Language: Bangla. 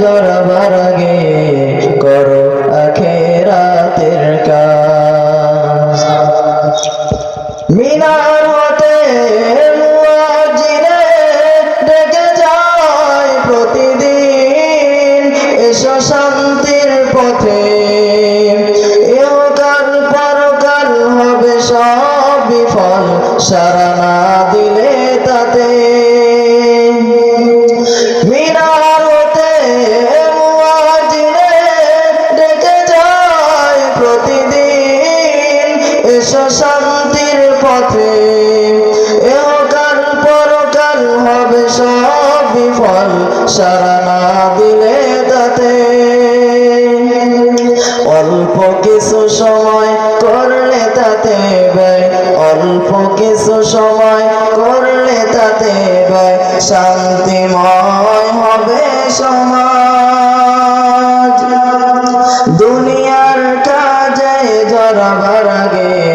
জড়াবার আগে করো আখেরাতের কাজ। মিনার হতে ডেকে যায় প্রতিদিন, এসো শান্তির পথে। হবে সব বিফল, সারা না দিলে শান্তির পথে। এহকাল পরকাল হবে সব বিফল, সারা না দিলে তাতে। অল্প কিছু সময় করলে তাতে ব্যয়, অল্প কিছু সময় করলে তাতে ব্যয়, শান্তিময় হবে সমাজ। দুনিয়ার কাজে জড়াবার আগে